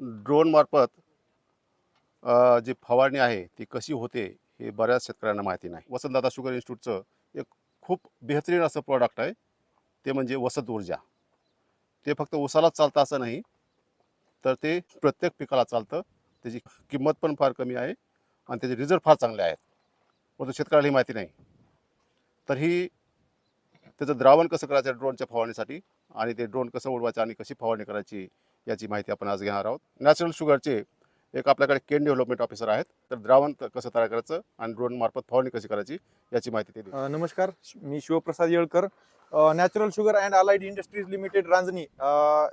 ड्रोनमार्फत जी फवारणी आहे ती कशी होते हे बऱ्याच शेतकऱ्यांना माहिती नाही. वसंतदादा शुगर इन्स्टिट्यूटचं एक खूप बेहतरीन असं प्रॉडक्ट आहे ते म्हणजे वसंत ऊर्जा. ते फक्त उसालाच चालतं असं नाही तर ते प्रत्येक पिकाला चालतं. त्याची किंमत पण फार कमी आहे आणि त्याचे रिझल्ट फार चांगले आहेत. परंतु शेतकऱ्याला ही माहिती नाही. तर ही त्याचं द्रावण कसं करायचं ड्रोनच्या फवारणीसाठी आणि ते ड्रोन कसं उडवायचं आणि कशी फवारणी करायची याची माहिती आपण आज घेणार आहोत. नॅचरल शुगरचे एक आपल्याकडे केन डेव्हलपमेंट ऑफिसर आहेत. तर द्रावण कसं तयार करायचं आणि ड्रोन मार्फत फवारणी कशी करायची याची माहिती ते नमस्कार. मी Shivprasad Yelkar. Natural sugar and allied industries limited Ranjani.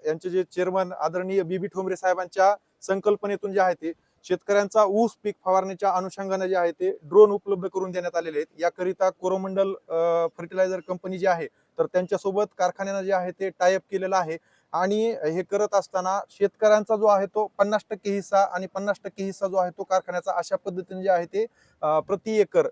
यांचे जे चेअरमन आदरणीय बीबी ठोंबरे साहेबांच्या संकल्पनेतून जे आहे ते शेतकऱ्यांचा ऊस पीक फवारणीच्या अनुषंगाने जे आहे ते ड्रोन उपलब्ध करून देण्यात आलेले आहेत. याकरिता कोरोमंडल फर्टिलायझर कंपनी जी आहे तर त्यांच्यासोबत कारखान्यानं जे आहे ते टायअप केलेलं आहे. आणि हे करत असताना शेतकऱ्यांचा जो आहे तो पन्नास टक्के हिस्सा आणि पन्नास टक्के हिस्सा जो आहे तो कारखान्याचा अशा पद्धतीने जे आहे ते प्रति एकर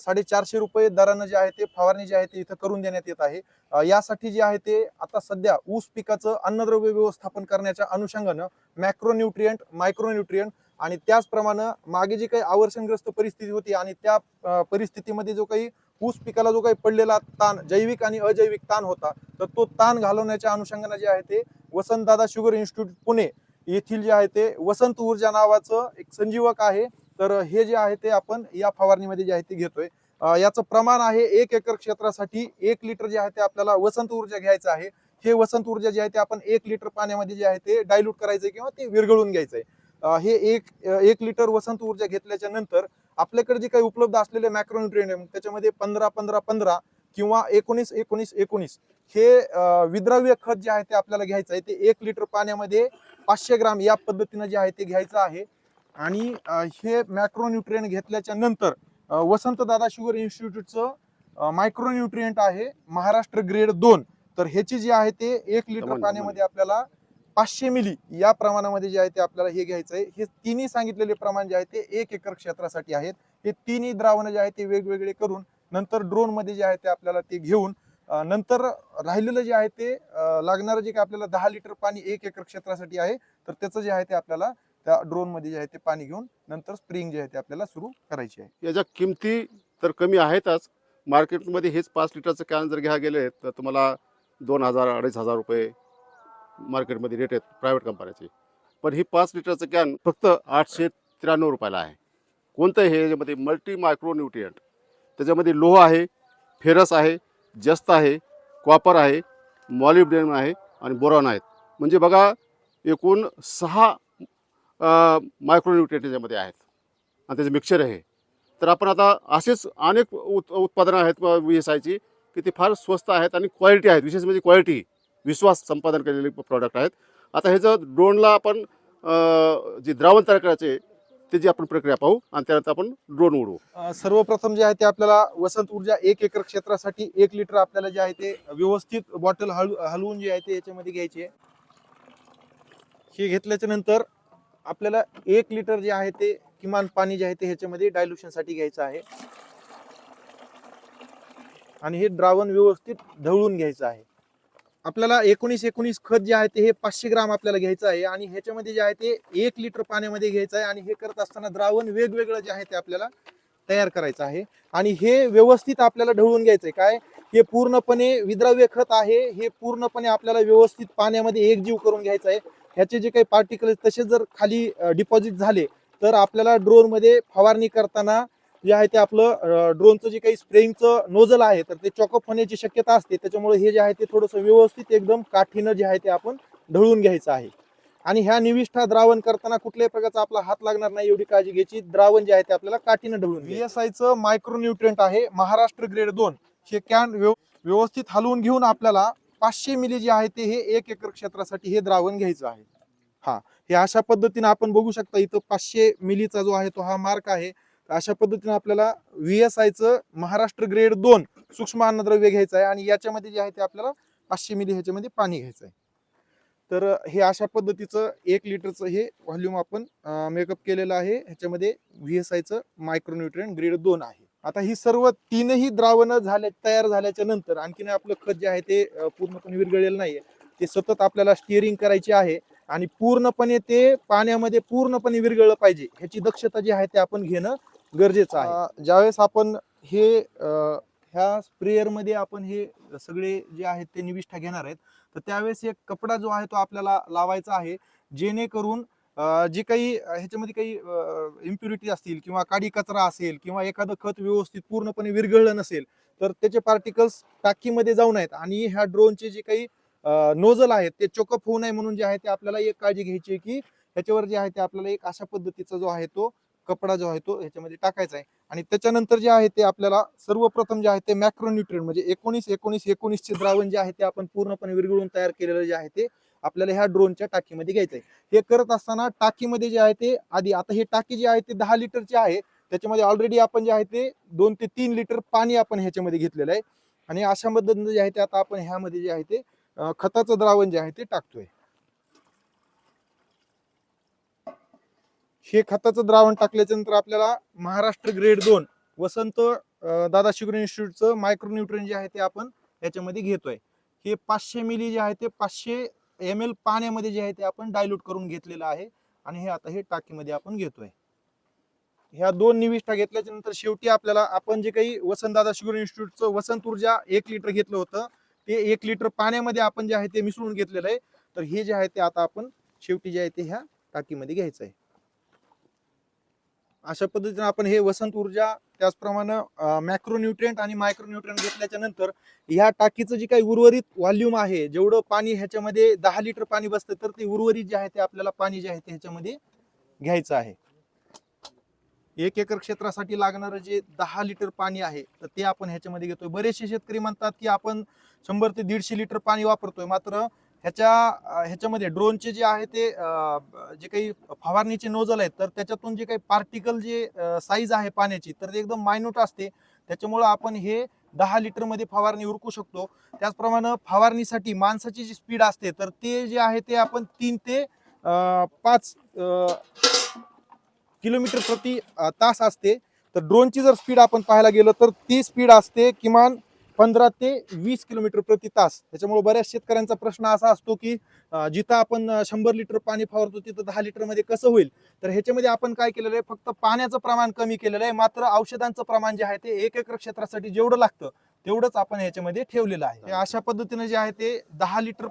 साडेचारशे रुपये दरानं जे आहे ते फवारणी जी आहे ते इथं करून देण्यात येत आहे. यासाठी जे आहे ते आता सध्या ऊस पिकाचं अन्नद्रव्य व्यवस्थापन करण्याच्या अनुषंगानं मॅक्रोन्युट्रियंट मायक्रोन्युट्रियंट आणि त्याचप्रमाणे मागे जी काही आवर्षणग्रस्त परिस्थिती होती आणि त्या परिस्थितीमध्ये जो काही ऊस पिकाला जो काही पडलेला ताण जैविक आणि अजैविक ताण होता तर तो ताण घालवण्याच्या अनुषंगाने जे आहे ते वसंतदादा शुगर इन्स्टिट्यूट पुणे येथील जे आहे ते वसंत ऊर्जा नावाचं एक संजीवक आहे. तर हे जे आहे ते आपण या फवारणीमध्ये जे आहे ते घेतोय. याचं प्रमाण आहे एक एकर क्षेत्रासाठी एक लिटर जे आहे ते आपल्याला वसंत ऊर्जा घ्यायचं आहे. हे वसंत ऊर्जा जे आहे ते आपण एक लिटर पाण्यामध्ये जे आहे ते डायल्यूट करायचंय किंवा ते विरघळून घ्यायचंय. हे एक एक लिटर वसंत ऊर्जा घेतल्याच्या नंतर आपल्याकडे जे काही उपलब्ध असलेले मॅक्रोन्युट्रिएंट त्याच्यामध्ये पंधरा पंधरा पंधरा किंवा एकोणीस एकोणीस एकोणीस हे विद्राव्य खत जे आहे ते आपल्याला घ्यायचं आहे. ते एक लिटर पाण्यामध्ये पाचशे ग्राम या पद्धतीनं जे आहे ते घ्यायचं आहे. आणि हे मॅक्रोन्युट्रिएंट घेतल्याच्या नंतर वसंतदादा शुगर इन्स्टिट्यूटचं मायक्रोन्युट्रिएंट आहे महाराष्ट्र ग्रेड दोन. तर ह्याची जी आहे ते एक लिटर पाण्यामध्ये आपल्याला पाचशे मिली या प्रमाणामध्ये जे आहे ते आपल्याला हे घ्यायचं आहे. हे तिन्ही सांगितलेले प्रमाण जे आहे ते एक एकर क्षेत्रासाठी आहेत. हे तिन्ही द्रावण जे आहे ते वेगवेगळे करून नंतर ड्रोनमध्ये जे आहे ते आपल्याला ते घेऊन नंतर राहिलेलं जे आहे ते लागणारं जे काही आपल्याला दहा लिटर पाणी एक एकर क्षेत्रासाठी आहे तर त्याचं जे आहे ते आपल्याला त्या ड्रोनमध्ये जे आहे ते पाणी घेऊन नंतर स्प्रिंग जे आहे ते आपल्याला सुरू करायची आहे. याच्या किमती तर कमी आहेतच. मार्केटमध्ये हेच पाच लिटरचं कॅन जर घ्या गेले तर तुम्हाला दोन हजार अडीच हजार रुपये मार्केटमध्ये रेट आहेत प्रायव्हेट कंपन्याचे पण ही पाच लिटरचं कॅन फक्त आठशे त्र्याण्णव रुपयाला आहे. कोणतं हे याच्यामध्ये मल्टी मायक्रो न्यूट्रियंट त्याच्यामध्ये लोह आहे फेरस आहे जस्त आहे कॉपर आहे मॉलिब्डेन आहे आणि बोरॉन आहेत. म्हणजे बघा एकूण सहा मायक्रोन्युट्रिएंट त्याच्यामध्ये आहेत. आणि त्याचं मिक्सचर आहे. तर आपण आता असेच अनेक उत उत्पादनं आहेत व्ही एस आयची की ती फार स्वस्त आहेत आणि क्वालिटी आहेत. विशेष म्हणजे क्वालिटी विश्वास संपादन केलेले प्रॉडक्ट आहेत. आता हे जर ड्रोनला आपण जी जे द्रावण तयार करायचे त्याची आपण प्रक्रिया पाहू आणि त्यानंतर आपण ड्रोन उडवू. सर्वप्रथम जे आहे ते आपल्याला वसंत ऊर्जा एक एकर क्षेत्रासाठी एक लिटर आपल्याला जे आहे ते व्यवस्थित बॉटल हलू हलवून जे आहे ते याच्यामध्ये घ्यायचे. हे घेतल्याच्या नंतर आपल्याला एक लिटर जे आहे ते किमान पाणी जे आहे ते ह्याच्यामध्ये डायल्युशनसाठी घ्यायचं आहे. आणि हे द्रावण व्यवस्थित ढवळून घ्यायचं आहे. आपल्याला एकोणीस एकोणीस खत जे आहे ते हे पाचशे ग्राम आपल्याला घ्यायचं आहे आणि ह्याच्यामध्ये जे आहे ते एक लिटर पाण्यामध्ये घ्यायचं आहे आणि हे करत असताना द्रावण वेगवेगळं जे आहे ते आपल्याला तयार करायचं आहे. आणि हे व्यवस्थित आपल्याला ढवळून आहे. काय? हे पूर्णपणे विद्राव्य खत आहे. हे पूर्णपणे आपल्याला व्यवस्थित पाण्यामध्ये एकजीव करून घ्यायचं आहे. ह्याचे जे काही पार्टिकल तसे जर खाली डिपॉझिट झाले तर आपल्याला ड्रोनमध्ये फवारणी करताना जे आहे ते आपलं ड्रोनचं जे काही स्प्रेइंगचं नोझल आहे तर ते चॉकअप होण्याची शक्यता असते. त्याच्यामुळे हे जे आहे ते थोडंसं व्यवस्थित एकदम काठीनं जे आहे ते आपण ढळून घ्यायचं आहे. आणि ह्या निविष्ठा द्रावण करताना कुठल्याही प्रकारचा आपला हात लागणार नाही एवढी काळजी घ्यायची. द्रावण जे आहे ते आपल्याला काठीनं ढळून व्हीएसआयचं मायक्रोन्युट्रिएंट आहे महाराष्ट्र ग्रेड दोन. हे कॅन व्यवस्थित हलवून घेऊन आपल्याला पाचशे मिली जे आहे ते हे एक एकर क्षेत्रासाठी हे द्रावण घ्यायचं आहे. हा हे अशा पद्धतीने आपण बघू शकता इथं पाचशे मिलीचा जो आहे तो हा मार्क आहे. अशा पद्धतीने आपल्याला व्ही एस आयचं महाराष्ट्र ग्रेड दोन सूक्ष्म अन्नद्रव्य घ्यायचं आहे आणि याच्यामध्ये जे आहे ते आपल्याला पाचशे मिली ह्याच्यामध्ये पाणी घ्यायचं आहे. तर हे अशा पद्धतीचं एक लिटरचं हे व्हॉल्यूम आपण मेकअप केलेलं आहे. ह्याच्यामध्ये व्ही एस आयचं मायक्रोन्युट्रियन ग्रेड दोन आहे. आता ही सर्व तीनही द्रावणं झाल्या तयार झाल्याच्यानंतर आणखीन आपलं खत जे आहे ते पूर्णपणे विरघळलेलं नाहीये. ते सतत आपल्याला स्टिअरिंग करायचे आहे आणि पूर्णपणे ते पाण्यामध्ये पूर्णपणे विरघळलं पाहिजे. ह्याची दक्षता जी आहे ते आपण घेणं गरजेचं आहे. ज्यावेळेस आपण हे ह्या स्प्रेअरमध्ये आपण हे सगळे जे आहेत ते निविष्ठा घेणार आहेत तर त्यावेळेस एक कपडा जो आहे तो आपल्याला लावायचा आहे जेणेकरून जे काही ह्याच्यामध्ये काही इम्प्युरिटी असतील किंवा काडी कचरा असेल किंवा एखादं खत व्यवस्थित पूर्णपणे विरघळलं नसेल तर त्याचे पार्टिकल्स टाकीमध्ये जाऊ नयेत. आणि ह्या ड्रोनचे जे काही नोजल आहेत ते चोकअप होऊ नये म्हणून जे आहे ते आपल्याला एक काळजी घ्यायची आहे की ह्याच्यावर जे आहे ते आपल्याला एक अशा पद्धतीचा जो आहे तो कपडा जो आहे तो ह्याच्यामध्ये टाकायचा आहे आणि त्याच्यानंतर जे आहे ते आपल्याला सर्वप्रथम जे आहे ते मॅक्रोन्युट्रियन म्हणजे एकोणीस एकोणीस एकोणीसचे द्रावण जे आहे ते आपण पूर्णपणे विरघळून तयार केलेलं जे आहे ते आपल्याला ह्या ड्रोनच्या टाकीमध्ये घ्यायचं आहे हे करत असताना टाकीमध्ये जे आहे ते आधी आता हे टाकी जी आहे ते दहा लिटरची आहे त्याच्यामध्ये ऑलरेडी आपण जे आहे ते दोन ते तीन लिटर पाणी आपण ह्याच्यामध्ये घेतलेलं आहे आणि अशा पद्धतीनं जे आहे ते आता आपण ह्यामध्ये जे आहे ते खताचं द्रावण जे आहे ते टाकतोय हे खताचं द्रावण टाकल्याच्या नंतर आपल्याला महाराष्ट्र ग्रेड दोन वसंत दादा शुगर इन्स्टिट्यूटचं मायक्रोन्युट्रियन जे आहे ते आपण याच्यामध्ये घेतोय. हे पाचशे मिली जे आहे ते पाचशे एम एल पाण्यामध्ये जे आहे ते आपण डायल्यूट करून घेतलेलं आहे आणि हे आता हे टाकीमध्ये आपण घेतोय. ह्या दोन निविष्ठा घेतल्याच्या नंतर शेवटी आपल्याला आपण जे काही वसंतदादा शुगर इन्स्टिट्यूटचं वसंत ऊर्जा एक लिटर घेतलं होतं ते एक लिटर पाण्यामध्ये आपण जे आहे ते मिसळून घेतलेलं आहे. तर हे जे आहे ते आता आपण शेवटी जे आहे ते ह्या टाकीमध्ये घ्यायचं आहे. अशा पद्धतीने आपण हे वसंत ऊर्जा त्याचप्रमाणे मॅक्रोन्युट्रियंट आणि मायक्रोन्युट्रियंट घेतल्याच्या नंतर ह्या टाकीचं जे काही उर्वरित व्हॉल्यूम आहे जेवढं पाणी ह्याच्यामध्ये दहा लिटर पाणी बसतं तर ते उर्वरित जे आहे ते आपल्याला पाणी जे आहे ते ह्याच्यामध्ये घ्यायचं आहे. एक एकर क्षेत्रासाठी लागणारं जे दहा लिटर पाणी आहे तर ते आपण ह्याच्यामध्ये घेतोय. बरेचसे शेतकरी म्हणतात की आपण शंभर ते दीडशे लिटर पाणी वापरतोय. मात्र ह्याच्या ह्याच्यामध्ये ड्रोनचे जे आहे ते जे काही फवारणीचे नोजल आहेत तर त्याच्यातून जे काही पार्टिकल जे साईज आहे पाण्याची तर ते एकदम मायन्यूट असते. त्याच्यामुळं आपण हे दहा लिटरमध्ये फवारणी उरकू शकतो. त्याचप्रमाणे फवारणीसाठी माणसाची जी स्पीड असते तर ते जे आहे ते आपण तीन ते पाच किलोमीटर प्रति तास असते. तर ड्रोनची जर स्पीड आपण पाहायला गेलो तर ती स्पीड असते किमान पंधरा ते वीस किलोमीटर प्रति तास. त्याच्यामुळे बऱ्याच शेतकऱ्यांचा प्रश्न असा असतो की जिथं आपण शंभर लिटर पाणी फवारतो तिथं दहा लिटरमध्ये कसं होईल? तर ह्याच्यामध्ये आपण काय केलेलं आहे फक्त पाण्याचं प्रमाण कमी केलेलं आहे मात्र औषधांचं प्रमाण जे आहे ते एक एकर क्षेत्रासाठी जेवढं लागतं तेवढंच आपण ह्याच्यामध्ये ठेवलेलं आहे. हे अशा पद्धतीने जे आहे ते दहा लिटर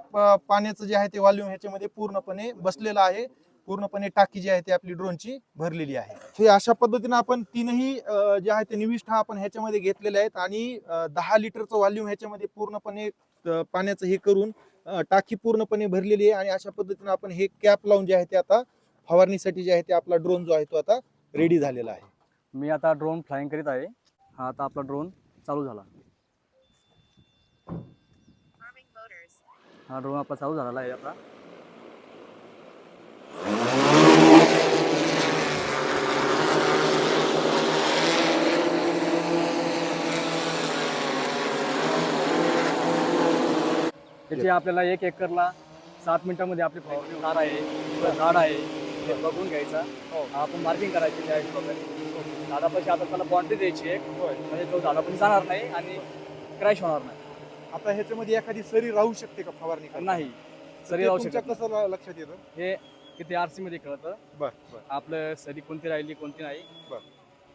पाण्याचं जे आहे ते व्हॉल्यूम ह्याच्यामध्ये पूर्णपणे बसलेलं आहे. पूर्णपणे टाकी जी आहे ती आपली ड्रोनची भरलेली आहे. हे अशा पद्धतीने आपण तीनही जे आहे ते निविष्ठा आपण ह्याच्यामध्ये घेतलेले आहेत आणि दहा लिटरचं व्हॉल्यूम ह्याच्यामध्ये पूर्णपणे पाण्याचं हे करून टाकी पूर्णपणे भरलेली आहे आणि अशा पद्धतीने आपण हे कॅप लावून जे आहे ते आता फवारणीसाठी जे आहे ते आपला ड्रोन जो आहे तो आता रेडी झालेला आहे. मी आता ड्रोन फ्लाइंग करीत आहे. हा आता आपला ड्रोन चालू झाला. हा ड्रोन आपला चालू झालेला आहे आता. त्याची आपल्याला एक एकरला सात मिनिटामध्ये आपली फवारणी होणार आहे किंवा झाड आहे ते बघून घ्यायचा. आपण मार्किंग करायची त्या हिशोबाने. झाडापाशी आता त्याला बाउंड्री द्यायची एक म्हणजे तो झाडापाशी जाणार नाही आणि क्रॅश होणार नाही. आता ह्याच्यामध्ये एखादी सरी राहू शकते का फवारणी करताना? नाही. सरी ते राहू तुमच्या शकत कसं लक्षात येतं? हे किती आर सी मध्ये कळतं. बर बर. आपलं सरी कोणती राहिली कोणती नाही. बर.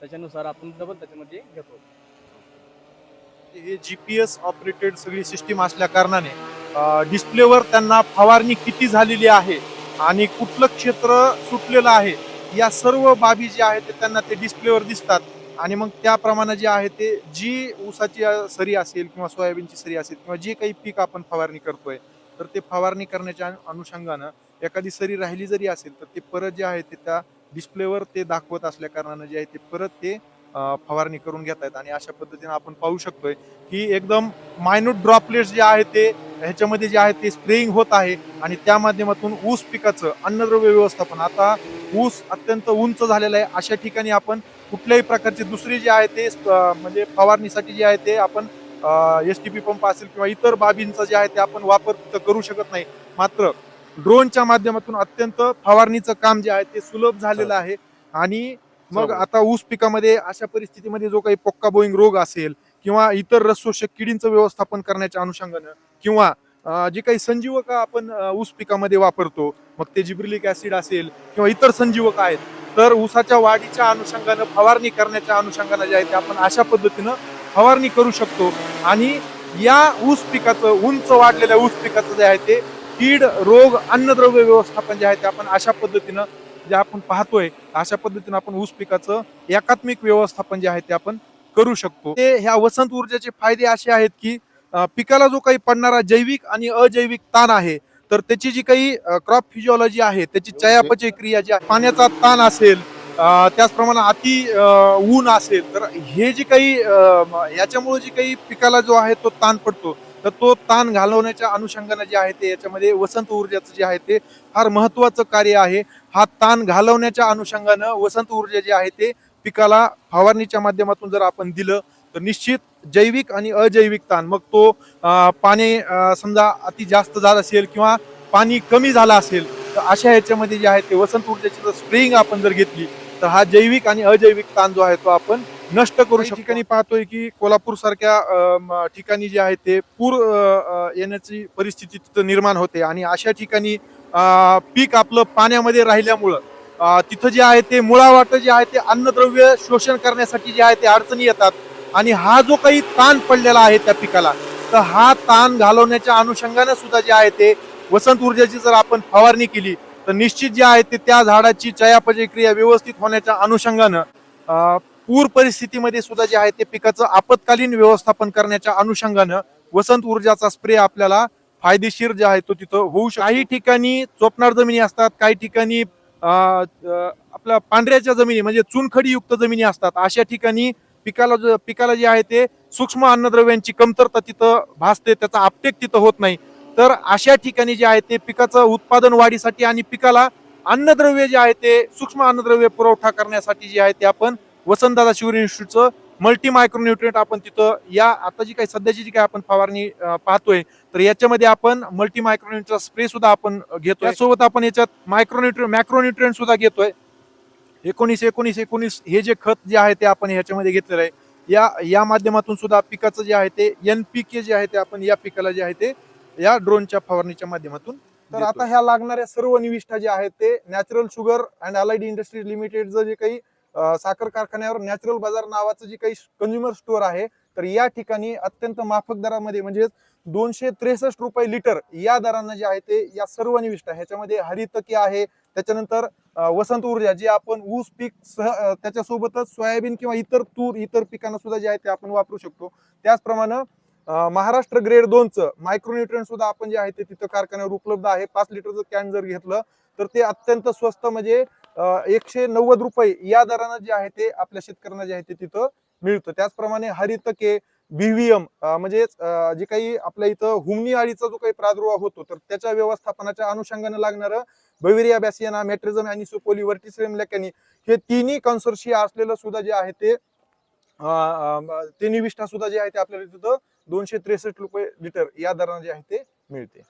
त्याच्यानुसार आपण डबल त्याच्यामध्ये घेतो. हे जीपीएस ऑपरेटेड सगळी सिस्टीम असल्या कारणाने डिस्प्लेवर त्यांना फवारणी किती झालेली आहे आणि कुठलं क्षेत्र सुटलेलं आहे या सर्व बाबी जे आहेत ते त्यांना ते डिस्प्लेवर दिसतात. आणि मग त्याप्रमाणे जे आहे ते जी ऊसाची सरी असेल किंवा सोयाबीनची सरी असेल किंवा जे काही पीक आपण फवारणी करतोय तर ते फवारणी करण्याच्या अनुषंगानं एखादी सरी राहिली जरी असेल तर ते परत जे आहे ते त्या डिस्प्लेवर ते दाखवत असल्या कारणानं जे आहे ते परत ते फवारणी करून घेत आहेत आणि अशा पद्धतीने आपण पाहू शकतोय की एकदम मायन्यूट ड्रॉपलेट्स जे आहे ते ह्याच्यामध्ये जे आहे ते स्प्रेइंग होत आहे आणि त्या माध्यमातून ऊस पिकाचं अन्नद्रव्य व्यवस्थापन. आता ऊस अत्यंत उंच झालेला आहे. अशा ठिकाणी आपण कुठल्याही प्रकारचे दुसरे जे आहे ते म्हणजे फवारणीसाठी जे आहे ते आपण एस टी पी पंप असेल किंवा इतर बाबींचा जे आहे ते आपण वापर करू शकत नाही. मात्र ड्रोनच्या माध्यमातून अत्यंत फवारणीचं काम जे आहे ते सुलभ झालेलं आहे. आणि मग. आता ऊस पिकामध्ये अशा परिस्थितीमध्ये जो काही पोक्का बोईंग रोग असेल किंवा इतर रसशोषक किडींचं व्यवस्थापन करण्याच्या अनुषंगानं किंवा जे काही संजीवक आपण ऊस पिकामध्ये वापरतो मग ते जिब्रिलिक ऍसिड असेल किंवा इतर संजीवक आहेत तर ऊसाच्या वाढीच्या अनुषंगानं फवारणी करण्याच्या अनुषंगानं जे आहे ते आपण अशा पद्धतीनं फवारणी करू शकतो. आणि या ऊस पिकाचं उंच वाढलेल्या ऊस पिकाचं जे आहे ते कीड रोग अन्नद्रव्य व्यवस्थापन जे आहे ते आपण अशा पद्धतीनं जे आपण पाहतोय अशा पद्धतीनं आपण ऊस पिकाचं एकात्मिक व्यवस्थापन जे आहे ते आपण करू शकतो. ते ह्या वसंत ऊर्जेचे फायदे असे आहेत की पिकाला जो काही पडणारा जैविक आणि अजैविक ताण आहे तर त्याची जी काही क्रॉप फिजिओलॉजी आहे त्याची चयापचय क्रिया जी आहे पाण्याचा ताण असेल त्याचप्रमाणे अति ऊन असेल तर हे जे काही याच्यामुळे जी काही पिकाला जो आहे तो ताण पडतो तर तो ताण घालवण्याच्या अनुषंगाने जे आहे ते याच्यामध्ये वसंत ऊर्जाचं जे आहे ते फार महत्वाचं कार्य आहे. हा ताण घालवण्याच्या अनुषंगानं वसंत ऊर्जा जे आहे ते पिकाला फवारणीच्या माध्यमातून जर आपण दिलं तर निश्चित जैविक आणि अजैविक ताण. मग तो पाणी समजा अति जास्त झालं असेल किंवा पाणी कमी झालं असेल तर अशा ह्याच्यामध्ये जे आहे ते वसंत ऊर्जेची जर स्प्रेइंग आपण जर घेतली तर हा जैविक आणि अजैविक ताण जो आहे तो आपण नष्ट करू शकतो. ठिकाणी पाहतोय की कोल्हापूर सारख्या ठिकाणी जे आहे ते पूर येण्याची परिस्थिती तिथं निर्माण होते. आणि अशा ठिकाणी पीक आपलं पाण्यामध्ये राहिल्यामुळं तिथं जे आहे ते मुळावाट जे आहे ते अन्नद्रव्य शोषण करण्यासाठी जे आहे ते अडचणी येतात. आणि हा जो काही ताण पडलेला आहे त्या पिकाला तर हा ताण घालवण्याच्या अनुषंगाने सुद्धा जे आहे ते वसंत ऊर्जाची जर आपण फवारणी केली तर निश्चित जे आहे ते त्या झाडाची चयापचय क्रिया व्यवस्थित होण्याच्या अनुषंगानं पूर परिस्थितीमध्ये सुद्धा जे आहे ते पिकाचं आपत्कालीन व्यवस्थापन करण्याच्या अनुषंगानं वसंत ऊर्जाचा स्प्रे आपल्याला फायदेशीर जे आहे तो तिथं होऊ शकतो. काही ठिकाणी चोपणार जमिनी असतात काही ठिकाणी आपल्या पांढऱ्याच्या जमिनी म्हणजे चुनखडीयुक्त जमिनी असतात अशा ठिकाणी पिकाला जो पिकाला जे आहे ते सूक्ष्म अन्नद्रव्यांची कमतरता तिथं भासते त्याचा आपटेक तिथं होत नाही. तर अशा ठिकाणी जे आहे ते पिकाचं उत्पादन वाढीसाठी आणि पिकाला अन्नद्रव्य जे आहे ते सूक्ष्म अन्नद्रव्य पुरवठा करण्यासाठी जे आहे ते आपण वसंतदादा शिवर इन्स्टिट्यूटचं मल्टी मायक्रोन्युट्रिएंट आपण तिथं या आता जी काही सध्याची जी काही आपण फवारणी पाहतोय तर याच्यामध्ये आपण मल्टी मायक्रोन्युट्रिएंट स्प्रे सुद्धा आपण घेतोय. सोबत आपण याच्यात मायक्रोन्युट्रिएंट मॅक्रोन्युट्रिएंट सुद्धा घेतोय. एकोणीस एकोणीस एकोणीस हे जे खत जे आहे ते आपण ह्याच्यामध्ये घेतलेलं आहे. या या माध्यमातून सुद्धा पिकाचं जे आहे ते एन पी के जे आहे ते आपण या पिकाला जे आहे ते या ड्रोनच्या फवारणीच्या माध्यमातून तर आता ह्या लागणाऱ्या सर्व निविष्ठा जे आहेत ते natural sugar and allied industries लिमिटेडचं जे काही साखर कारखान्यावर नॅचरल बाजार नावाचं जे काही कंझ्युमर स्टोअर आहे तर या ठिकाणी अत्यंत माफक दरामध्ये म्हणजे दोनशे त्रेसष्ट रुपये लिटर या दरानं जे आहे ते या सर्व निविष्ठा ह्याच्यामध्ये हरितकी आहे त्याच्यानंतर वसंत ऊर्जा जे आपण ऊस पीक सह त्याच्यासोबतच सोयाबीन किंवा इतर तूर इतर पिकांना सुद्धा जे आहे ते आपण वापरू शकतो. त्याचप्रमाणे महाराष्ट्र ग्रेड दोनचं मायक्रोन्युट्रियन सुद्धा आपण जे आहे ते तिथं कारखान्यावर उपलब्ध आहे. पाच लिटरचं कॅन जर घेतलं तर ते अत्यंत स्वस्त म्हणजे एकशे नव्वद रुपये या दरानं जे आहे ते आपल्या शेतकऱ्यांना जे आहे ते तिथं मिळतं. त्याचप्रमाणे हरितके बीव्हीएम म्हणजे जे काही आपल्या इथं हुमनी अळीचा जो काही प्रादुर्भाव होतो तर त्याच्या व्यवस्थापनाच्या अनुषंगाने लागणारं बवेरिया बॅसियाना मेट्रिझम आणि सुपोली वर्टिसियम लेकॅनी हे तिन्ही कन्सोर्शिया असलेलं सुद्धा जे आहे ते तिन्ही विष्ठा सुद्धा जे आहे ते आपल्याला तिथं दोनशे त्रेसष्ट रुपये लिटर या दराने जे आहे ते मिळते.